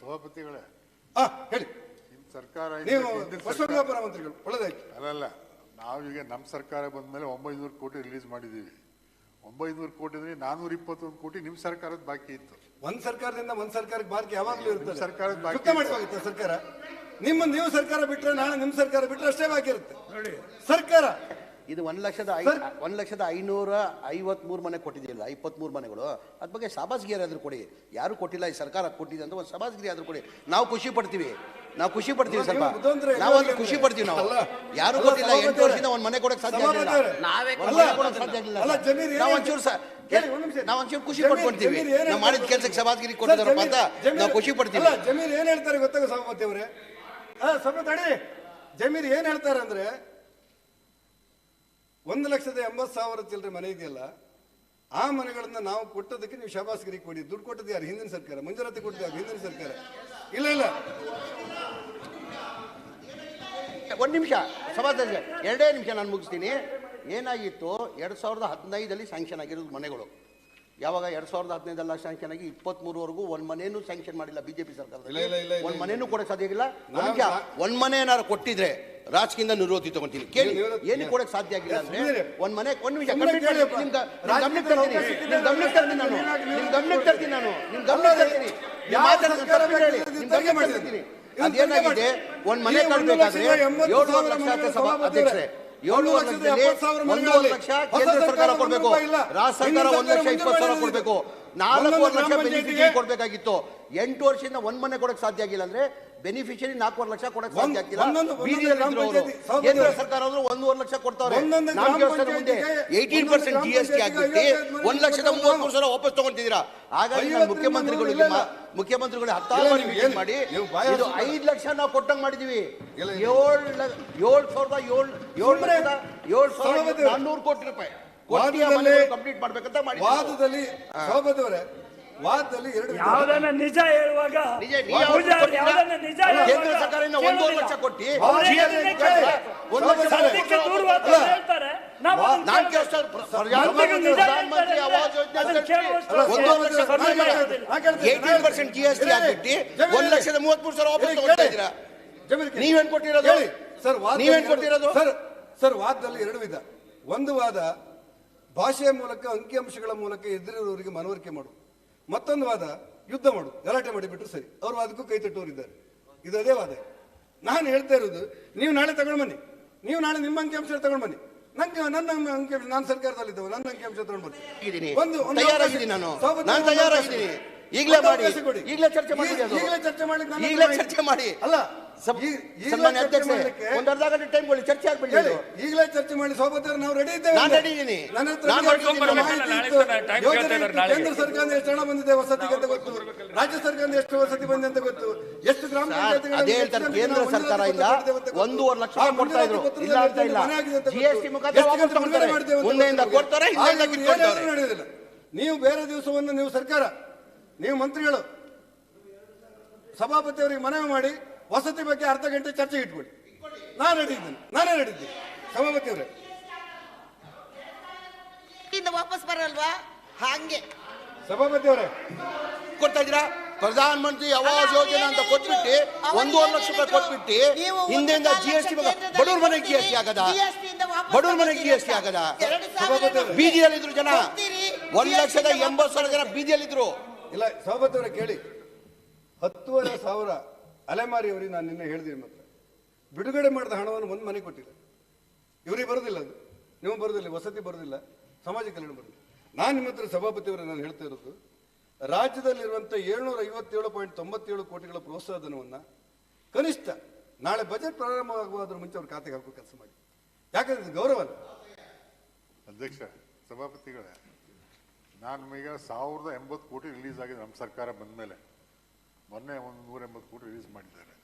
ಸಭಾಪತಿಗಳೇ. ಆ ಹೇಳಿ. ನಿಮ್ಮ ಸರ್ಕಾರ ನೀವು ಮಂತ್ರಿಗಳು ಒಳ್ಳೆದಾಯ್ತು. ಅಲ್ಲಲ್ಲ ನಾವೀಗ ನಮ್ಮ ಸರ್ಕಾರ ಬಂದ ಮೇಲೆ ಒಂಬೈನೂರು ಕೋಟಿ ರಿಲೀಸ್ ಮಾಡಿದ್ದೀವಿ ಒಂಬೈನೂರು ಕೋಟಿ ಅಂದ್ರೆ ನಾನೂರ ಇಪ್ಪತ್ತೊಂದು ಕೋಟಿ ನಿಮ್ಮ ಸರ್ಕಾರದ ಬಾಕಿ ಇತ್ತು. ಒಂದ್ ಸರ್ಕಾರದಿಂದ ಒಂದ್ ಸರ್ಕಾರಕ್ಕೆ ಬಾಕಿ ಯಾವಾಗಲೂ ಇರುತ್ತೆ ಸರ್ಕಾರದ ಬಾಕಿ ಸರ್ಕಾರ. ನಿಮ್ಮ ನೀವು ಸರ್ಕಾರ ಬಿಟ್ರೆ ನಾಳೆ ನಿಮ್ಮ ಸರ್ಕಾರ ಬಿಟ್ರೆ ಅಷ್ಟೇ ಬಾಕಿ ಇರುತ್ತೆ. ನೋಡಿ. ಸರ್ಕಾರ. ಇದು ಒಂದು ಲಕ್ಷದ ಐ. ಒಂದ್ ಲಕ್ಷದ ಐನೂರ ಐವತ್ಮೂರು ಮನೆ ಕೊಟ್ಟಿದೆಯಲ್ಲ ಇಪ್ಪತ್ತ್ಮೂರು ಮನೆಗಳು. ಅದ್ರ ಬಗ್ಗೆ ಸಭಾಸ್ಗಿರಿ ಆದರೂ ಕೊಡಿ. ಯಾರು ಕೊಟ್ಟಿಲ್ಲ ಈ ಸರ್ಕಾರ ಕೊಟ್ಟಿದೆ ಅಂತ ಒಂದು ಸಭಾಸ್ಗಿರಿ ಆದರೂ ಕೊಡಿ. ನಾವು ಖುಷಿ ಪಡ್ತೀವಿ. ನಾವು ಖುಷಿ ಪಡ್ತೀವಿ ಸ್ವಲ್ಪ. ನಾವು ಅಂದ್ರೆ ಖುಷಿ ಪಡ್ತೀವಿ ನಾವು. ಯಾರು ಕೊಟ್ಟಿಲ್ಲ ಎಂಟು ವರ್ಷದಿಂದ ಒಂದು ಮನೆ ಕೊಡಕ್ಕೆ ಸಾಧ್ಯ ಆಗಿಲ್ಲ ಸಭಾಪತಿಯವರೇ. ನಾವೇ ಒಂದ್ ಅಲ್ಲ, ಮನೆ ಕೊಡಕ್ ಸಾಧ್ಯ ನಾವು? ಒಂಚೂರು ಸ- ಕೇಳಿ, ಒಂದ್ ನಿಮಿಷ. ನಾವು ಒಂಚೂರು ಖುಷಿ ಪಡ್ಕೊಂತೀವಿ ನಾವು ಮಾಡಿದ ಕೆಲಸಕ್ಕೆ ಸಭಾಸ್ಗಿರಿ ಕೊಟ್ಟಿದ್ರು ಕೊಟ್ಟಿದ್ದಾರಪ್ಪ ಅಂತ ನಾವು ಖುಷಿ ಪಡ್ತೀವಿ. ಅಲ್ಲ ಜಮೀರ್ ಏನ್ ಹೇಳ್ತಾರೆ ಗೊತ್ತಾಗ ಸಭಾಪತಿ ಅವರೇ? ಸ್ವಲ್ಪ ತಡಿ. ಜಮೀರ್ ಏನ್ ಹೇಳ್ತಾರೆ ಅಂದ್ರೆ ಒಂದು ಲಕ್ಷದ ಎಂಬತ್ತು ಸಾವಿರ ಚಿಲ್ಲರೆ ಮನೆ ಇದೆಯಲ್ಲ ಆ ಮನೆಗಳನ್ನ ನಾವು ಕೊಟ್ಟದಕ್ಕೆ ನೀವು ಶಬಾಸ್ಗಿರಿ ಕೊಡಿ. ದುಡ್ಡು ಕೊಟ್ಟದ್ದು ಯಾರು? ಹಿಂದಿನ ಸರ್ಕಾರ. ಮಂಜೂರಾತಿ ಕೊಟ್ಟದ್ದು ಯಾರು? ಹಿಂದಿನ ಸರ್ಕಾರ. ಇಲ್ಲ ಇಲ್ಲ. ಒಂದು ನಿಮಿಷ. ಸಭಾಧ್ಯಕ್ಷ ಎರಡೇ ನಿಮಿಷ ನಾನು ಮುಗಿಸ್ತೀನಿ. ಏನಾಗಿತ್ತು? ಎರಡು ಸಾವಿರದ ಹದಿನೈದಲ್ಲಿ ಸ್ಯಾಂಕ್ಷನ್ ಆಗಿರೋದು ಮನೆಗಳು. ಯಾವಾಗ ಎರಡ್ ಸಾವಿರದ ಹದಿನೈದಲ್ಲ ಸ್ಯಾಂಕ್ಷನ್ ಆಗಿ ಇಪ್ಪತ್ಮೂರವರೆಗೂ ಒಂದ್ ಮನೇನು ಸ್ಯಾಂಕ್ಷನ್ ಮಾಡಿಲ್ಲ ಬಿಜೆಪಿ ಸರ್ಕಾರದಲ್ಲಿ. ಇಲ್ಲ, ಇಲ್ಲ, ಸರ್ಕಾರ ಇಲ್ಲ, ಮನೆಯನ್ನು ಇಲ್ಲ. ಮನೇನು ಕೊಡಕ್ಕೆ ಸಾಧ್ಯ ಆಗಿಲ್ಲ? ನನಗೆ ಒಂದು ಮನೆ ಏನಾರು ಕೊಟ್ಟಿದ್ರೆ ರಾಜಕೀಯದಿಂದ ನಿರೋಧಿ ತಗೊಂತೀನಿ. ಕೇಳಿ. ಏನು ಕೊಡಕ್ ಸಾಧ್ಯ ಆಗಿಲ್ಲ ಅಂದ್ರೆ ಒಂದ್ ಮನೆ ಒಂದು ನಿಮಿಷ ಗಮನ ಗಮನಕ್ಕೆ ತರ್ತೀನಿ. ನಾನು. ನಿಮ್ ನೀವು ಗಮನಕ್ಕೆ ತರ್ತೀನಿ ನಾನು. ನಿಮ್ ಗಮನಕ್ಕೆ ತರ್ತೀನಿ. ಅದೇನಾಗಿದೆ? ಒಂದ್ ಮನೆ ಏಳು ಕಟ್ಟಬೇಕಾದ್ರೆ ಎಂಬತ್ತು ಲಕ್ಷ ಸಭಾ ಅಧ್ಯಕ್ಷರೇ. ಲಕ್ಷದ ಲಕ್ಷದಲ್ಲಿ ಒಂದೂವರೆ ಲಕ್ಷ ಕೇಂದ್ರ ಸರ್ಕಾರ ಕೊಡಬೇಕು. ರಾಜ್ಯ ಸರ್ಕಾರ ಒಂದು ಲಕ್ಷ ಇಪ್ಪತ್ತು ಸಾವಿರ ಕೊಡಬೇಕು. ನಾಲ್ಕೂವರೆ ಲಕ್ಷ ಬೆನಿಫಿಷರಿ ಕೊಡಬೇಕಾಗಿತ್ತು. ಎಂಟು ವರ್ಷದಿಂದ ಒಂದ್ ಮನೆ ಕೊಡಕ್ ಸಾಧ್ಯ ಆಗಿಲ್ಲ ಅಂದ್ರೆ ಬೆನಿಫಿಷರಿ ನಾಲ್ಕೂವರೆ ಲಕ್ಷ ಕೊಡಕ್ ಸಾಧ್ಯ ಆಗಿಲ್ಲ ಕೇಂದ್ರ ಸರ್ಕಾರ ಅಂದ್ರೆ ಒಂದೂವರೆ ಲಕ್ಷ ಕೊಡ್ತಾರೆ. ಒಂದೊಂದು ನಾವು ಮುಂದೆ eighteen percent G S T ಆಗಿ ಒಂದ್ ಲಕ್ಷದ ಮೂವತ್ಮೂರು ಸಾವಿರ ವಾಪಸ್ ತಗೊಂತಿದ್ದೀರಾ. ಹಾಗಾಗಿ ನಾನು ಮುಖ್ಯಮಂತ್ರಿಗಳು ಹತ್ತಾರು ಇಲ್ಲ, ಬಾರಿ ನೀವು meeting ಏನು- ಮಾಡಿ ನೀವು ಬಾಯಿ ಇದು ಐದು ಲಕ್ಷ ನಾವು ಕೊಟ್ಟಂಗ್ ಮಾಡಿದೀವಿ. ಇಲ್ಲ, ಇಲ್ಲ. ಏಳು ಲ- ಏಳು ಸಾವಿರದ ಏಳು ಏಳು ಸುಮ್ನೆ ಲಕ್ಷದ ಏಳು ಸಾವಿರದ ಸಭಾಪತಿ- ನಾನ್ನೂರು ಕೋಟಿ ರೂಪಾಯಿ ವಾದದಲ್ಲಿ ಕಂಪ್ಲೀಟ್ ಮಾಡ್ಬೇಕಂತ ಮಾಡಿ ವಾದದಲ್ಲಿ ವಾದದಲ್ಲಿ ಎರಡು ವಿಧ. ಯಾವ್ದನ್ನ ನಿಜ ಹೇಳುವಾಗ ನಿಜ ನೀ ಯಾವ್ದು ಪೂಜಾರಿ ಕೊಟ್ಟಿಲ್ಲ? ಯಾವ್ದನ್ನ ನಿಜ ಕೇಂದ್ರ ಹೇಳುವಾಗ ಸರ್ಕಾರದಿಂದ ಒಂದೂವರೆ ಲಕ್ಷ ಕೊಟ್ಟು ಅವ್ರೇ GST ಅದನ್ನೇ ಕೇಳಿ. ಕೇಳಿ. ಒಂದು ಲಕ್ಷ ಸತ್ಯಕ್ಕೆ ದೂರವಾದ ಅಲ್ಲ. ಹೇಳ್ತಾರೆ ನಾವು ವಾ- ಅದನ್ನ ನಾನ್ ಕೇಳ್ಬೇಕು. ಕೇಳಿಸ್ತಾ ಮಂತ್ರಿಗಳು ನಿಜ ಪ್ರಧಾನಮಂತ್ರಿ ಹೇಳ್ತಾರೆ ಆವಾಸ್ ಯೋಜನೆ ಅದನ್ನ ಅಂತ ಕೇಳುವಷ್ಟು ಒಂದೂವರೆ ಲಕ್ಷ ಸಭಾಪತಿ ಕಡಿಮೆ ನಾನು ಕೇಳ್ತೀನಿ, ನಾನು ಕೇಳ್ತೀನಿ, ಏಯ್ಟೀನ್ ನಾನು ಪರ್ಸೆಂಟ್ ಜಿ ಎಸ್ ಟಿ ಕೇಳಿ. ಒಂದ್ ಲಕ್ಷದ ಮೂವತ್ಮೂರು ಸಾವಿರ ವಾಪಸ್ ಕೇಳಿ, ತಗೊಳ್ತಾ ಇದ್ದೀರಾ ನೀವೇನ್ ಕೊಟ್ಟಿರೋದು? ಸರ್ ನೀವೇನ್ ಕೊಟ್ಟಿರೋದು? ಸರ್ ಸರ್ ವಾದದಲ್ಲಿ ಎರಡು ವಿಧ ಒಂದು ವಾದ ಭಾಷೆಯ ಮೂಲಕ ಅಂಕಿಅಂಶಗಳ ಮೂಲಕ ಎದುರಿರುವವರಿಗೆ ಮನವರಿಕೆ ಮಾಡು ಮತ್ತೊಂದು ವಾದ ಯುದ್ಧ ಮಾಡು ಗಲಾಟೆ ಮಾಡಿಬಿಟ್ರು ಸರಿ. ಅವ್ರ ವಾದಕ್ಕೂ ಕೈ ತಟ್ಟುವರಿದ್ದಾರೆ ಇದು ಅದೇ ವಾದ. ನಾನು ಹೇಳ್ತಾ ಇರೋದು ನೀವು ನಾಳೆ ತಗೊಂಡು ಬನ್ನಿ. ನೀವು ನಾಳೆ ನಿಮ್ಮ ಅಂಕಿಅಂಶ ತಗೊಂಡು ಬನ್ನಿ. ನಂಗೆ ನನ್ನ ಅಂಕಿಅಂಶ ನಾನು ಸರ್ಕಾರದಲ್ಲಿದ್ದೇವೆ ನನ್ನ ಅಂಕಿಅಂಶ ತಗೊಂಡು ಬನ್ನಿ. ಒಂದು ನಾನು. ತಯಾರಾಗಿದ್ದೀನಿ. ಈಗಲೇ ಮಾಡಿ. ಈಗಲೇ ಚರ್ಚೆ ಮಾಡಿ ಈಗಲೇ ಚರ್ಚೆ ಮಾಡ್ಲಿಕ್ಕೆ ಈಗಲೇ ಚರ್ಚೆ ಮಾಡಿ. ಅಲ್ಲ ಸನ್ಮಾನ್ಯ ಚರ್ಚೆ ಅಧ್ಯಕ್ಷರೇ ಮಾಡ್ಲಿಕ್ಕೆ- ಒಂದು ಅರ್ಧ ಗಂಟೆ ಟೈಮ್ ಕೊಡಿ ಚರ್ಚೆ ಆಗ್ಬಿಡಿ ಹೇಳಿ ಈಗಲೇ ಚರ್ಚೆ ಮಾಡಿ ಸಭಾಪತಿ ನಾವು ರೆಡಿ ಇದ್ದೇವೆ ನಾನ್ ರೆಡಿ ಇದ್ದೀನಿ. ನನ್ನ ಹತ್ರ ಯೋಜನೆ. ಕೇಂದ್ರ ಸರ್ಕಾರ ಎಷ್ಟು ಹಣ ಬಂದಿದೆ ವಸತಿಗೆ ಅಂತ ಗೊತ್ತು. ರಾಜ್ಯ ಸರ್ಕಾರ ಎಷ್ಟು ವಸತಿ ಬಂದಿದೆ ಅಂತ ಗೊತ್ತು. ಎಷ್ಟು ಗ್ರಾಮ ಅದೇ ಹೇಳ್ತಾರೆ ಕೇಂದ್ರ. ಒಂದೂವರೆ ಲಕ್ಷ ಕೊಡ್ತಾ ಇದ್ರು. ಇಲ್ಲ ಅಂತ. ಮುಖಾಂತರ ವಾಪಸ್ ತಗೊಳ್ತಾರೆ ಮುಂದೆಯಿಂದ ಕೊಡ್ತಾರೆ ಹಿಂದೆಯಿಂದ ಕಿತ್ಕೊಳ್ತಾರೆ ನೀವು ಬೇರೆ ದಿವಸವನ್ನು ನೀವು ಸರ್ಕಾರ ನೀವು ಮಂತ್ರಿಗಳು ಸಭಾಪತಿಯವರಿಗೆ ಮನವಿ ಮಾಡಿ ವಸತಿ ಬಗ್ಗೆ ಅರ್ಧ ಗಂಟೆ ಚರ್ಚೆ ಇಟ್ಕೊಳ್ಳಿ ನಾನು ನಡೆದಿದ್ದೇನೆ ನಾನೇ ನಡೆದಿದ್ದೀನಿ ಸಭಾಪತಿಯವರೇ ಇಂದ ವಾಪಸ್ ಬರಲ್ವಾ? ಹಾಗೆ. ಸಭಾಪತಿಯವರೇ ಕೊಡ್ತಾ ಇದ್ದೀರಾ? ಪ್ರಧಾನ ಮಂತ್ರಿ ಆವಾಸ್ ಯೋಜನೆ ಅಂತ ಕೊಟ್ಬಿಟ್ಟು ಒಂದೂವರೆ ಲಕ್ಷ ರೂಪಾಯಿ ಕೊಟ್ಬಿಟ್ಟು ಹಿಂದೆಯಿಂದ ಜಿ ಎಸ್ ಟಿ ಬಡವ್ರ ಮನೆಗೆ ಜಿ ಎಸ್ ಟಿ ಆಗದ? ಬಡವ್ರ ಮನೆಗೆ ಜಿ ಎಸ್ ಟಿ ಆಗದ? ಬೀದಿಯಲ್ಲಿದ್ರು ಜನ. ಒಂದ್ ಲಕ್ಷದ ಎಂಬತ್ತು ಸಾವಿರ ಜನ ಬೀದಿಯಲ್ಲಿದ್ರು. ಇಲ್ಲ ಸಭಾಪತಿಯವರೇ ಕೇಳಿ. ಹತ್ತುವರೆ ಸಾವಿರ ಅಲೆಮಾರಿಯವರಿಗೆ ನಾನು ನಿನ್ನೆ ಹೇಳಿದ್ದೀನಿ ಮಾತ್ರ. ಬಿಡುಗಡೆ ಮಾಡಿದ ಹಣವನ್ನು ಒಂದು ಮನೆ ಕೊಟ್ಟಿಲ್ಲ. ಇವರಿಗೆ ಬರೋದಿಲ್ಲ ಅದು. ನೀವು ಬರೋದಿಲ್ಲ, ವಸತಿ ಬರೋದಿಲ್ಲ, ಸಮಾಜ ಕಲ್ಯಾಣ ಬರೋದಿಲ್ಲ. ನಾನು ನಿಮ್ಮ ಹತ್ರ ಸಭಾಪತಿಯವರೇ ನಾನು ಹೇಳ್ತಾ ಇರೋದು ರಾಜ್ಯದಲ್ಲಿರುವಂಥ ಏಳ್ನೂರ ಐವತ್ತೇಳು ಪಾಯಿಂಟ್ ತೊಂಬತ್ತೇಳು ಕೋಟಿಗಳ ಪ್ರೋತ್ಸಾಹ ಧನವನ್ನು ಕನಿಷ್ಠ ನಾಳೆ ಬಜೆಟ್ ಪ್ರಾರಂಭವಾಗುವುದ್ರ ಮುಂಚೆ ಅವ್ರ ಖಾತೆಗೆ ಹಾಕೋ ಕೆಲಸ ಮಾಡಿ. ಯಾಕಂದ್ರೆ ಗೌರವ ಅಧ್ಯಕ್ಷ, ಸಭಾಪತಿಗಳೇ, ನಾನು ಈಗ ಸಾವಿರದ ಎಂಬತ್ತು ಕೋಟಿ ರಿಲೀಸ್ ಆಗಿದೆ ನಮ್ಮ ಸರ್ಕಾರ ಬಂದ ಮೇಲೆ ಮೊನ್ನೆ ಒಂದು ನೂರ ಎಂಬತ್ತು ಕೋಟಿ ರಿಲೀಸ್ ಮಾಡಿದ್ದಾರೆ.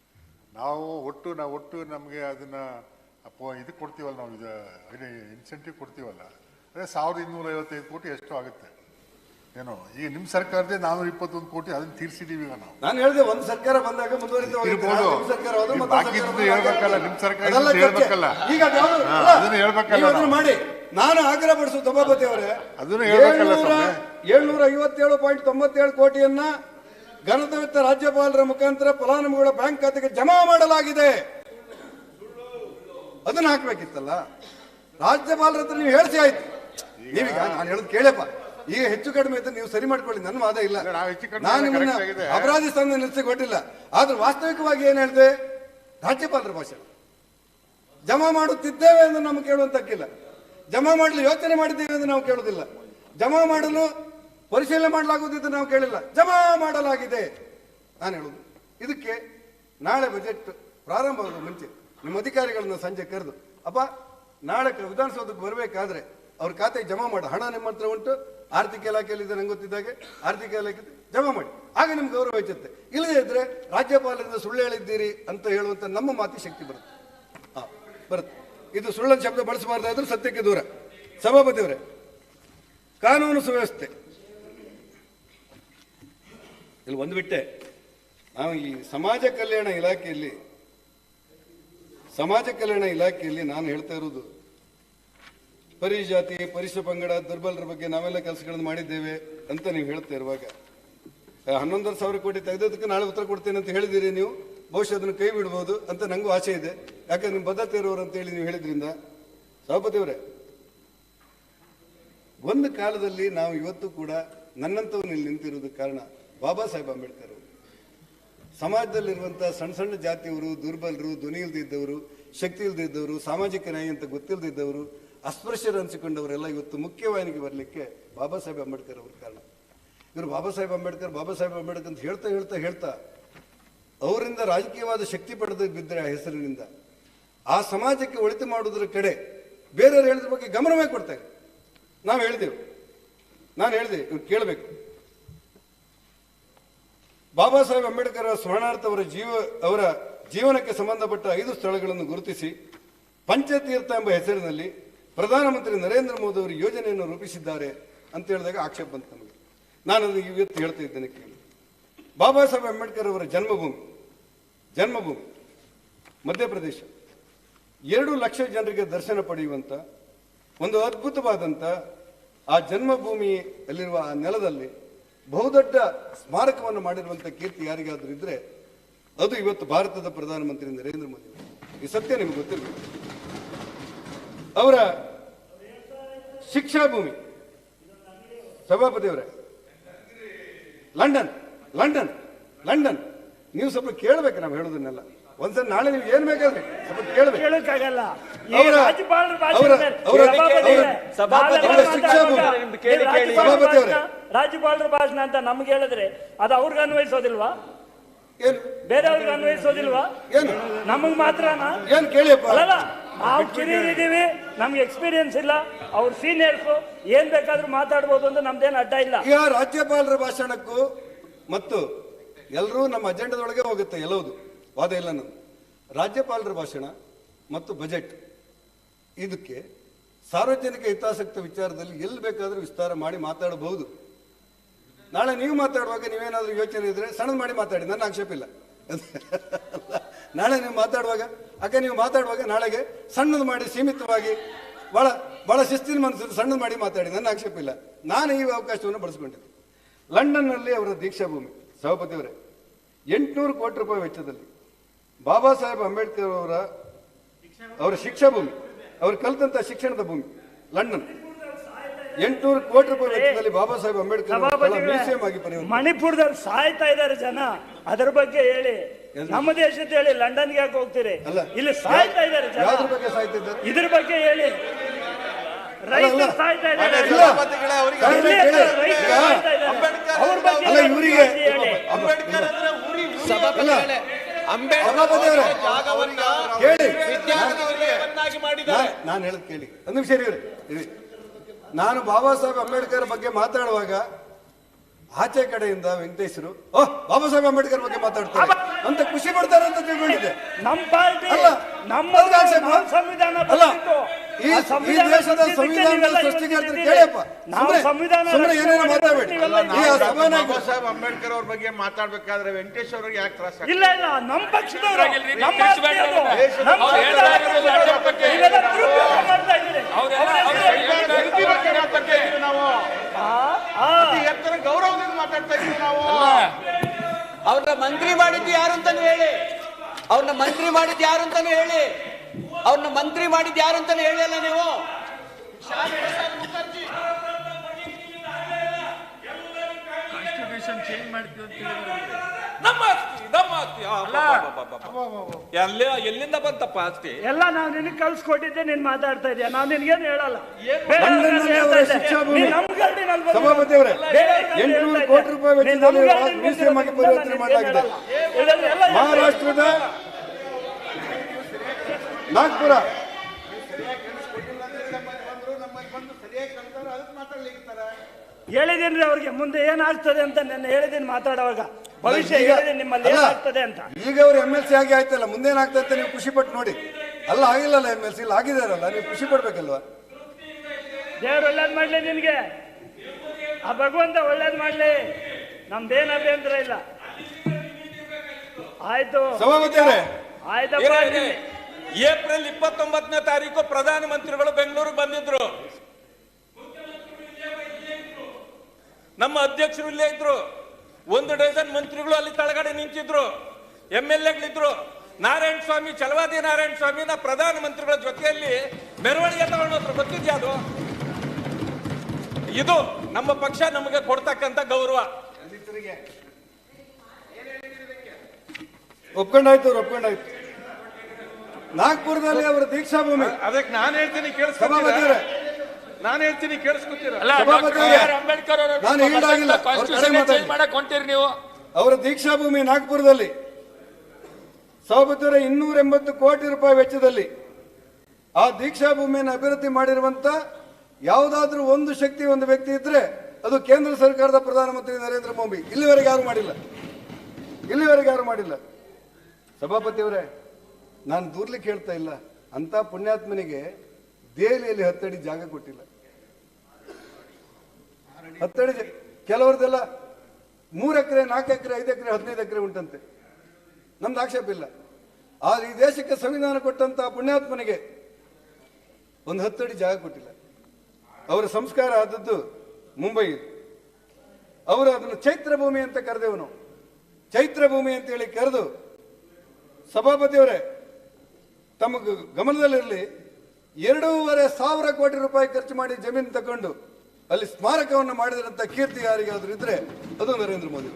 ನಾವು ಒಟ್ಟು ನಾವು ಒಟ್ಟು ನಮಗೆ ಅದನ್ನ ಅಪ್ಪ ಇದು ಕೊಡ್ತೀವಲ್ಲ ನಾವು ಇದು ಇನ್ಸೆಂಟಿವ್ ಕೊಡ್ತೀವಲ್ಲ. ಅದೇ ಸಾವಿರದ ಇನ್ನೂರ ಐವತ್ತೈದು ಕೋಟಿ ಎಷ್ಟು ಆಗುತ್ತೆ. ಏನೋ ಈಗ ನಿಮ್ಮ ಸರ್ಕಾರದೇ ನಾನೂರ ಇಪ್ಪತ್ತೊಂದು ಕೋಟಿ ಅದನ್ನ ತೀರ್ಸಿದೀವಿ ಈಗ ನಾವು. ನಾನು ಹೇಳಿದೆ ಒಂದು ಸರ್ಕಾರ ಬಂದಾಗ ಮುಂದುವರಿದು ಬಾಕಿ ಹೇಳ್ಬೇಕಲ್ಲ, ನಿಮ್ಮ ಸರ್ಕಾರ ಹೇಳ್ಬೇಕಲ್ಲ. ಈಗ ಅದನ್ನ ಹೇಳ್ಬೇಕಲ್ಲ ಮಾಡಿ. ನಾನು ಆಗ್ರಹ ಪಡಿಸು ಸಭಾಪತಿ ಅವರೇ. ಅದನ್ನ ಹೇಳ್ಬೇಕಲ್ಲ. ಏಳ್ನೂರ ಐವತ್ತೇಳು ಪಾಯಿಂಟ್ ತೊಂಬತ್ತೇಳು ಕೋಟಿಯನ್ನ ಘನತವಿತ್ತ ರಾಜ್ಯಪಾಲರ ಮುಖಾಂತರ ಫಲಾನುಭವಿಗಳ ಬ್ಯಾಂಕ್ ಖಾತೆಗೆ ಜಮಾ ಮಾಡಲಾಗಿದೆ. ಅದನ್ನ ಹಾಕ್ಬೇಕಿತ್ತಲ್ಲ? ರಾಜ್ಯಪಾಲರ ಹತ್ರ ನೀವು ಹೇಳಿಸಿ ಆಯ್ತು. ನೀವೀಗ ನಾನು ಹೇಳೋದು ಕೇಳಪ್ಪ. ಈಗ ಹೆಚ್ಚು ಕಡಿಮೆ ಇದ್ರೆ ನೀವು ಸರಿ ಮಾಡ್ಕೊಳ್ಳಿ ನನ್ನ ವಾದ ಇಲ್ಲ. ನಾನು ನಿಮ್ಮನ್ನ ಅಪರಾಧಿ ಸ್ಥಾನ ನಿಲ್ಲಿಸಿ ಕೊಟ್ಟಿಲ್ಲ ಆದ್ರೆ ವಾಸ್ತವಿಕವಾಗಿ ಏನ್ ಹೇಳಿದೆ? ರಾಜ್ಯಪಾಲರ ಭಾಷೆ. ಜಮಾ ಮಾಡುತ್ತಿದ್ದೇವೆ ಎಂದು ನಮ್ಗೆ ಕೇಳುವಂತಕ್ಕಿಲ್ಲ ಜಮಾ ಮಾಡಲು ಯೋಚನೆ ಮಾಡಿದ್ದೇವೆ ಎಂದು ನಾವು ಕೇಳುವುದಿಲ್ಲ. ಜಮಾ ಮಾಡಲು ಪರಿಶೀಲನೆ ಮಾಡಲಾಗುವುದಿದ್ದು ನಾವು ಕೇಳಿಲ್ಲ. ಜಮಾ ಮಾಡಲಾಗಿದೆ. ನಾನು ಹೇಳುದು, ಇದಕ್ಕೆ ನಾಳೆ ಬಜೆಟ್ ಪ್ರಾರಂಭವಾಗುವ ಮುಂಚೆ ನಿಮ್ಮ ಅಧಿಕಾರಿಗಳನ್ನು ಸಂಜೆ ಕರೆದು, ಅಪ್ಪ, ನಾಳೆ ವಿಧಾನಸೌಧಕ್ಕೆ ಬರಬೇಕಾದ್ರೆ ಅವ್ರ ಖಾತೆಗೆ ಜಮಾ ಮಾಡಿ. ಹಣ ನಿಮ್ಮ ಹತ್ರ ಉಂಟು, ಆರ್ಥಿಕ ಇಲಾಖೆಯಲ್ಲಿ ಇದೆ ನಂಗೆ ಗೊತ್ತಿದ್ದಾಗೆ ಆರ್ಥಿಕ ಇಲಾಖೆ ಜಮಾ ಮಾಡಿ. ಆಗ ನಿಮ್ಗೆ ಗೌರವ ಹೆಚ್ಚುತ್ತೆ. ಇಲ್ಲದೇ ಇದ್ರೆ ರಾಜ್ಯಪಾಲರಿಂದ ಸುಳ್ಳು ಹೇಳಿದ್ದೀರಿ ಅಂತ ಹೇಳುವಂಥ ನಮ್ಮ ಮಾತಿ ಶಕ್ತಿ ಬರುತ್ತೆ. ಹಾ, ಬರುತ್ತೆ. ಇದು ಸುಳ್ಳನ ಶಬ್ದ ಬಳಸಬಾರ್ದಾದ್ರೂ ಸತ್ಯಕ್ಕೆ ದೂರ. ಸಭಾಪತಿಯವರೇ, ಕಾನೂನು ಸುವ್ಯವಸ್ಥೆ. ಇಲ್ಲಿ ಒಂದು ಬಿಟ್ಟೆ. ನಾವು ಈ ಸಮಾಜ ಕಲ್ಯಾಣ ಇಲಾಖೆಯಲ್ಲಿ, ಸಮಾಜ ಕಲ್ಯಾಣ ಇಲಾಖೆಯಲ್ಲಿ ನಾನು ಹೇಳ್ತಾ ಇರೋದು ಪರಿಜಾತಿ ಪರಿಶಿಷ್ಟ ಪಂಗಡ, ದುರ್ಬಲರ ಬಗ್ಗೆ ನಾವೆಲ್ಲ ಕೆಲಸಗಳನ್ನು ಮಾಡಿದ್ದೇವೆ ಅಂತ ನೀವು ಹೇಳ್ತಾ ಇರುವಾಗ ಹನ್ನೊಂದರ ಸಾವಿರ ಕೋಟಿ ತೆಗೆದಕ್ಕೆ ನಾಳೆ ಉತ್ತರ ಕೊಡ್ತೇನೆ ಅಂತ ಹೇಳಿದಿರಿ ನೀವು, ಬಹುಶಃ ಅದನ್ನು ಕೈ ಬಿಡ್ಬೋದು ಅಂತ ನಂಗೂ ಆಸೆ ಇದೆ. ಯಾಕಂದ್ರೆ ನಿಮ್ಮ ಬದ್ಧತೆ ಇರೋರು ಅಂತ ಹೇಳಿ ನೀವು ಹೇಳಿದ್ರಿಂದ ಸಭಾಪತಿಯವರೇ ಒಂದು ಕಾಲದಲ್ಲಿ ನಾವು ಇವತ್ತು ಕೂಡ ನನ್ನಂತವ್ರು ಇಲ್ಲಿ ನಿಂತಿರೋದಕ್ಕೆ ಕಾರಣ ಬಾಬಾ ಸಾಹೇಬ್ ಅಂಬೇಡ್ಕರ್. ಅವರು ಸಮಾಜದಲ್ಲಿರುವಂಥ ಸಣ್ಣ ಸಣ್ಣ ಜಾತಿಯವರು, ದುರ್ಬಲರು, ಧ್ವನಿ ಇಲ್ದಿದ್ದವರು, ಶಕ್ತಿ ಇಲ್ದಿದ್ದವರು, ಸಾಮಾಜಿಕ ನ್ಯಾಯ ಅಂತ ಗೊತ್ತಿಲ್ಲದಿದ್ದವರು ಅಸ್ಪೃಶ್ಯರು ಅನಿಸಿಕೊಂಡವರೆಲ್ಲ ಇವತ್ತು ಮುಖ್ಯವಾಹಿನಿಗೆ ಬರಲಿಕ್ಕೆ ಬಾಬಾ ಸಾಹೇಬ್ ಅಂಬೇಡ್ಕರ್ ಅವ್ರ ಕಾರಣ. ಇವರು ಬಾಬಾ ಸಾಹೇಬ್ ಅಂಬೇಡ್ಕರ್, ಬಾಬಾ ಸಾಹೇಬ್ ಅಂಬೇಡ್ಕರ್ ಅಂತ ಹೇಳ್ತಾ ಹೇಳ್ತಾ ಹೇಳ್ತಾ ಅವರಿಂದ ರಾಜಕೀಯವಾದ ಶಕ್ತಿ ಪಡೆದ ಬಿದ್ದರೆ ಆ ಹೆಸರಿನಿಂದ ಆ ಸಮಾಜಕ್ಕೆ ಒಳಿತು ಮಾಡುವುದರ ಕಡೆ ಬೇರೆಯವ್ರು ಹೇಳಿದ್ರ ಬಗ್ಗೆ ಗಮನವೇ ಕೊಡ್ತಾರೆ ನಾವು ಹೇಳಿದೆವು. ನಾನು ಹೇಳಿದೆ ಇವ್ರು ಕೇಳಬೇಕು. ಬಾಬಾ ಸಾಹೇಬ್ ಅಂಬೇಡ್ಕರ್ ಸ್ಮರಣಾರ್ಥ ಅವರ ಜೀವ, ಅವರ ಜೀವನಕ್ಕೆ ಸಂಬಂಧಪಟ್ಟ ಐದು ಸ್ಥಳಗಳನ್ನು ಗುರುತಿಸಿ, ಪಂಚತೀರ್ಥ ಎಂಬ ಹೆಸರಿನಲ್ಲಿ ಪ್ರಧಾನಮಂತ್ರಿ ನರೇಂದ್ರ ಮೋದಿ ಅವರು ಯೋಜನೆಯನ್ನು ರೂಪಿಸಿದ್ದಾರೆ ಅಂತ ಹೇಳಿದಾಗ ಆಕ್ಷೇಪ ಬಂತು ನಮಗೆ. ನಾನು ಇವತ್ತು ಹೇಳ್ತಾ ಇದ್ದೇನೆ ಕೇಳಿ. ಬಾಬಾ ಸಾಹೇಬ್ ಅಂಬೇಡ್ಕರ್ ಅವರ ಜನ್ಮಭೂಮಿ ಜನ್ಮಭೂಮಿ, ಮಧ್ಯಪ್ರದೇಶ. ಎರಡು ಲಕ್ಷ ಜನರಿಗೆ ದರ್ಶನ ಪಡೆಯುವಂಥ ಒಂದು ಅದ್ಭುತವಾದಂಥ ಆ ಜನ್ಮಭೂಮಿಯಲ್ಲಿರುವ ಆ ನೆಲದಲ್ಲಿ ಬಹುದೊಡ್ಡ ಸ್ಮಾರಕವನ್ನು ಮಾಡಿರುವಂಥ ಕೀರ್ತಿ ಯಾರಿಗಾದ್ರೂ ಇದ್ರೆ ಅದು ಇವತ್ತು ಭಾರತದ ಪ್ರಧಾನಮಂತ್ರಿ ನರೇಂದ್ರ ಮೋದಿ ಈ ಸತ್ಯ ನಿಮಗೆ ಗೊತ್ತಿರಬೇಕು ಅವರ ಶಿಕ್ಷಾ ಭೂಮಿ. ಸಭಾಪತಿಯವರೇ ಲಂಡನ್ ಲಂಡನ್ ಲಂಡನ್. ನೀವು ಸ್ವಲ್ಪ ಕೇಳಬೇಕು ನಾವು ಹೇಳೋದನ್ನೆಲ್ಲ. ಒಂದ್ಸಲ ನಾಳೆ ನೀವು ಏನ್ ಬೇಕಾದ್ರೆ ಸಭಾಪತಿ ಅವರ- ರಾಜ್ಯಪಾಲರ ಭಾಷಣ, ಅಂತ ನಮ್ಗೆ ಹೇಳಿದ್ರೆ ಅದು ಅವ್ರಿಗೆ ಅನ್ವಯಿಸೋದಿಲ್ವಾ? ಏನು? ಬೇರೆಯವ್ರಿಗೆ ಅನ್ವಯಿಸೋದಿಲ್ವಾ? ಏನು? ನಮಗ್ ಮಾತ್ರನಾ? ಅಲ್ಲಲ್ಲ ನಾವು ಕಿರಿಯರಿದ್ದೀವಿ ನಮ್ಗೆ ಎಕ್ಸ್ಪೀರಿಯನ್ಸ್ ಇಲ್ಲ ಅವ್ರ ಸೀನಿಯರ್ಸ್ ಏನ್ ಬೇಕಾದ್ರೂ ಮಾತಾಡ್ಬೋದು ಅಂತ ನಮ್ದೇನು ಅಡ್ಡ ಇಲ್ಲ. ಈಗ ರಾಜ್ಯಪಾಲರ ಭಾಷಣಕ್ಕೂ ಮತ್ತು ಎಲ್ಲರೂ ನಮ್ಮ ಅಜೆಂಡದೊಳಗೆ ಹೋಗುತ್ತೆ ಎಲ್ಲವುದು ವಾದ ಇಲ್ಲ ನಾನು ರಾಜ್ಯಪಾಲರ ಭಾಷಣ ಮತ್ತು ಬಜೆಟ್ ಇದಕ್ಕೆ ಸಾರ್ವಜನಿಕ ಹಿತಾಸಕ್ತ ವಿಚಾರದಲ್ಲಿ ಎಲ್ಲಿ ಬೇಕಾದರೂ ವಿಸ್ತಾರ ಮಾಡಿ ಮಾತಾಡಬಹುದು. ನಾಳೆ ನೀವು ಮಾತಾಡುವಾಗ ನೀವೇನಾದ್ರೂ ಯೋಚನೆ ಇದ್ರೆ ಸಣ್ಣದು ಮಾಡಿ ಮಾತಾಡಿ, ನನ್ನ ಆಕ್ಷೇಪ ಇಲ್ಲ. ನಾಳೆ ನೀವು ಮಾತಾಡುವಾಗ, ಅಕ್ಕ ನೀವು ಮಾತಾಡುವಾಗ ನಾಳೆಗೆ ಸಣ್ಣದು ಮಾಡಿ, ಸೀಮಿತವಾಗಿ, ಬಹಳ ಬಹಳ ಶಿಸ್ತಿನ ಮನಸ್ಸು ಸಣ್ಣದು ಮಾಡಿ ಮಾತಾಡಿ, ನನ್ನ ಆಕ್ಷೇಪ ಇಲ್ಲ. ನಾನು ಈ ಅವಕಾಶವನ್ನು ಬಳಸ್ಕೊಂಡಿದ್ದೆ. ಲಂಡನ್ನಲ್ಲಿ ಅವರ ದೀಕ್ಷಾ ಭೂಮಿ ಸಭಾಪತಿಯವರೇ ಎಂಟುನೂರು ಕೋಟಿ ರೂಪಾಯಿ ವೆಚ್ಚದಲ್ಲಿ ಬಾಬಾ ಸಾಹೇಬ್ ಅಂಬೇಡ್ಕರ್ ಅವರ ಅವರ ಶಿಕ್ಷಾ ಭೂಮಿ, ಅವರು ಕಲಿತಂತ ಶಿಕ್ಷಣದ ಭೂಮಿ, ಲಂಡನ್. ಎಂಟುನೂರು ಕೋಟಿ ರೂಪಾಯಿ ವೆಚ್ಚದಲ್ಲಿ ಬಾಬಾ ಸಾಹೇಬ್ ಅಂಬೇಡ್ಕರ್ ಅವರ ಸ್ಥಳ ಆಗಿ ಪರಿವರ್ತನೆ ಮಣಿಪುರದಲ್ಲಿ ಸಾಯ್ತಾ ಇದ್ದಾರೆ ಜನ. ಅದರ ಬಗ್ಗೆ ಹೇಳಿ. ನಮ್ಮ ದೇಶದ ಹೇಳಿ ಲಂಡನ್ಗೆ ಯಾಕೆ ಹೋಗ್ತೀರಿ? ಅಲ್ಲ. ಇಲ್ಲಿ ಸಾಯ್ತಾ ಇದ್ದಾರೆ ಜನ. ಇದ್ರ ಬಗ್ಗೆ ಹೇಳಿ. ರೈತರು. ಸಾಯ್ತಾ ಇದ್ದಾರೆ. ಅವ್ರ ಬಗ್ಗೆ ಅಲ್ಲ, ಇವರಿಗೆ- ಅಂಬೇಡ್ಕರ್ ಅಂಬೇಡ್ಕರ್ ಕೇಳಿ. ವಿದ್ಯಾರ್ಥಿಗಳಿಗೆ ವನ್ನಾಗಿ ಮಾಡಿದ್ದಾರೆ. ನಾನು ಹೇಳದ್ ಕೇಳಿ. ಒಂದು ನಿಮಿಷ ಇರಿ, ಇರಿ. ನಾನು ಬಾಬಾ ಸಾಹೇಬ್ ಅಂಬೇಡ್ಕರ್ ಬಗ್ಗೆ ಮಾತಾಡುವಾಗ ಆಚೆ ಕಡೆಯಿಂದ ವೆಂಕಟೇಶರು ಓಹ್ ಬಾಬಾ ಸಾಹೇಬ್ ಅಂಬೇಡ್ಕರ್ ಬಗ್ಗೆ ಮಾತಾಡ್ತಾರೆ ಅಂತ ಖುಷಿ ಪಡ್ತಾರೆ ಅಂತ ತಿಳ್ಕೊಂಡಿದ್ದೆ ನಮ್ಮ ಪಾರ್ಟಿ ಅಲ್ಲ, ನಮ್ಮ ಅದಕ್ಕೆ ಸಂವಿಧಾನ ಅಲ್ಲ. ಈ ದೇಶದ ಸಂವಿಧಾನದ ನೀವೆಲ್ಲ ಸೃಷ್ಟಿಕರ್ತರು ಕೇಳಿಯಪ್ಪ. ನಾವು ಸಂವಿಧಾನ ಏನೇನು ಮಾತಾಡಬೇಡಿ ಸಾಹೇಬ್ ಅಂಬೇಡ್ಕರ್ ಅವ್ರ ಬಗ್ಗೆ ಮಾತಾಡ್ಬೇಕಾದ್ರೆ ವೆಂಕಟೇಶ್ ಅವ್ರಿಗೆ ಯಾಕೆ ತ್ರಾಸ ಇಲ್ಲ ಇಲ್ಲ ನಮ್ಮ ಪಕ್ಷದವರು ನಮ್ಮ ನಾವು. ಆ, ಆ. ಎತ್ತರ ಗೌರವದಿಂದ ಮಾತಾಡ್ತಾ ಇದ್ದೀವಿ ನಾವು. ಅವ್ರನ್ನ ಮಂತ್ರಿ ಮಾಡಿದ್ದು ಯಾರು ಅಂತಾನು ಹೇಳಿ. ಅವ್ರನ್ನ ಮಂತ್ರಿ ಮಾಡಿದ್ದು ಯಾರು ಅಂತಾನು ಹೇಳಿ. ಅವ್ರನ್ನ ಮಂತ್ರಿ ಮಾಡಿದ್ ಯಾರು ಅಂತಾನೆ ಹೇಳಲ್ಲ ನೀವು. ನಮ್ಮ ಆಸ್ತಿ ನಮ್ಮ ಆಸ್ತಿ. ಎಲ್ಲ ಎಲ್ಲಿಂದ ಬಂತಪ್ಪ ಆಸ್ತಿ? ಎಲ್ಲ ನಾವು ನಿನಗೆ ಕಲ್ಸ್ಕೊಟ್ಟಿದ್ದೆ ನೀನ್ ಮಾತಾಡ್ತಾ ಇದೀಯ? ನಾವ್ ನಿನ್ಗೇನು ಹೇಳಲ್ಲ. ನೀನ್ ಸಭಾಪತಿ ಅವರೇ, ಎಂಟುನೂರು ಕೋಟಿ ರೂಪಾಯಿ ವೆಚ್ಚದಲ್ಲಿ ಪರಿವರ್ತನೆ ನಾನು ಮಾಡಲಾಗಿದೆ. ಮಹಾರಾಷ್ಟ್ರದ ನಾಗ್ಪುರ. ಹೇಳಿದೀನಿ ಅವ್ರಿಗೆ ಮುಂದೆ ಏನಾಗ್ತದೆ ಅಂತ ನಿನ್ನೆ ಹೇಳಿದೀನಿ ಮಾತಾಡುವಾಗ. ಭವಿಷ್ಯ ಹೇಳಿದೀನಿ ನಿಮ್ಮಲ್ಲಿ ಏನಾಗ್ತದೆ ಅಂತ. ಈಗ ಅವ್ರು ಎಂ ಎಲ್ ಸಿ ಆಗಿ ಆಯ್ತಲ್ಲ ಮುಂದೆ ಏನಾಗ್ತದೆ ನೀವು ಖುಷಿ ಪಟ್ಟು ನೋಡಿ. ಅಲ್ಲ ಆಗಿಲ್ಲಲ್ಲ ಎಂ ಎಲ್ ಸಿ ಇಲ್ಲಿ ಆಗಿದಾರಲ್ಲ ನೀವು ಖುಷಿ ಪಡ್ಬೇಕಲ್ವಾ ದೇವ್ರು ಒಳ್ಳೇದ್ ಮಾಡ್ಲಿ ನಿನ್ಗೆ. ಆ ಭಗವಂತ ಒಳ್ಳೇದ್ ಮಾಡ್ಲಿ. ನಮ್ದೇನ್ ಅಭ್ಯಂತರ ಇಲ್ಲ. ಆಯ್ತು. ಸಭಾಪತಿ ಆಯ್ತಪ್ಪ ಏಪ್ರಿಲ್ ಇಪ್ಪತ್ತೊಂಬತ್ತನೇ ತಾರೀಕು ಪ್ರಧಾನ ಮಂತ್ರಿಗಳು ಬೆಂಗಳೂರಿಗೆ ಬಂದಿದ್ರು. ನಮ್ಮ ಅಧ್ಯಕ್ಷರು ಇಲ್ಲೇ ಇದ್ರು. ಒಂದು ಡಜನ್ ಮಂತ್ರಿಗಳು ಅಲ್ಲಿ ತಳಗಡೆ ನಿಂತಿದ್ರು. ಎಂ ಎಲ್ ಎಗಳಿದ್ರು ನಾರಾಯಣ ಸ್ವಾಮಿ ಚಲವಾದಿ ನಾರಾಯಣ ಸ್ವಾಮಿನ ಪ್ರಧಾನ ಮಂತ್ರಿಗಳ ಜೊತೆಯಲ್ಲಿ ಮೆರವಣಿಗೆ ತಗೊಂಡೋದ್ರು ಗೊತ್ತಿದ್ಯಾ ಅದು? ಇದು ನಮ್ಮ ಪಕ್ಷ ನಮಗೆ ಕೊಡ್ತಕ್ಕಂಥ ಗೌರವ. ಒಪ್ಕೊಂಡಾಯ್ತು ಒಪ್ಕೊಂಡಾಯ್ತು. ನಾಗ್ಪುರದಲ್ಲಿ ಅವರ ದೀಕ್ಷಾ ಭೂಮಿ. ಅದಕ್ಕೆ ನಾನು ಹೇಳ್ತೀನಿ ಸಭಾಪತಿ ಅವರೇ ನಾನು ಹೇಳ್ತೀನಿ ಕೇಳಿಸ್ಕೊತೀರ? ನಾನು ಮಾತಾಡಿ. ಮಾಡಕ್ ಹೊಂಟಿರಿ ನೀವು. ಅವರ ದೀಕ್ಷಾ ಭೂಮಿ ನಾಗ್ಪುರದಲ್ಲಿ. ಸಭಾಪತಿಯವರ ಇನ್ನೂರ ಎಂಬತ್ತು ಕೋಟಿ ರೂಪಾಯಿ ವೆಚ್ಚದಲ್ಲಿ ಆ ದೀಕ್ಷಾ ಭೂಮಿಯನ್ನು ಅಭಿವೃದ್ಧಿ ಮಾಡಿರುವಂತ ಯಾವುದಾದ್ರೂ ಒಂದು ಶಕ್ತಿ ಒಂದು ವ್ಯಕ್ತಿ ಇದ್ರೆ ಅದು ಕೇಂದ್ರ ಸರ್ಕಾರದ ಪ್ರಧಾನಮಂತ್ರಿ ನರೇಂದ್ರ ಮೋದಿ. ಇಲ್ಲಿವರೆಗೆ ಯಾರು ಮಾಡಿಲ್ಲ? ಇಲ್ಲಿವರೆಗೆ ಯಾರು ಮಾಡಿಲ್ಲ? ಸಭಾಪತಿಯವರೇ ನಾನು ದೂರ್ಲಿಕ್ಕೆ ಹೇಳ್ತಾ ಇಲ್ಲ. ಅಂತ ಪುಣ್ಯಾತ್ಮನಿಗೆ ದೆಹಲಿಯಲ್ಲಿ ಹತ್ತಡಿ ಜಾಗ ಕೊಟ್ಟಿಲ್ಲ. ಹತ್ತಡಿ ಕೆಲವ್ರದ್ದೆಲ್ಲ ಮೂರು ಎಕರೆ, ನಾಲ್ಕು ಎಕರೆ, ಐದು ಎಕರೆ, ಹದಿನೈದು ಎಕರೆ ಉಂಟಂತೆ. ನಮ್ದು ಆಕ್ಷೇಪ ಇಲ್ಲ. ಆದ್ರೆ ಈ ದೇಶಕ್ಕೆ ಸಂವಿಧಾನ ಕೊಟ್ಟಂತ ಪುಣ್ಯಾತ್ಮನಿಗೆ ಒಂದು ಹತ್ತಡಿ ಜಾಗ ಕೊಟ್ಟಿಲ್ಲ. ಅವರ ಸಂಸ್ಕಾರ ಆದದ್ದು ಮುಂಬೈ. ಅವರು ಅದನ್ನು ಚೈತ್ರ ಭೂಮಿ ಅಂತ ಕರೆದೆವು ನಾವು ಚೈತ್ರ ಭೂಮಿ ಅಂತೇಳಿ ಕರೆದು ಸಭಾಪತಿಯವರೇ ತಮ್ಮ ಗಮನದಲ್ಲಿರಲಿ, ಎರಡೂವರೆ ಸಾವಿರ ಕೋಟಿ ರೂಪಾಯಿ ಖರ್ಚು ಮಾಡಿ ಜಮೀನು ತಗೊಂಡು ಅಲ್ಲಿ ಸ್ಮಾರಕವನ್ನು ಮಾಡಿದಂತ ಕೀರ್ತಿ ಯಾರಿಗಾದ್ರೂ ಇದ್ರೆ ಅದು ನರೇಂದ್ರ ಮೋದಿ.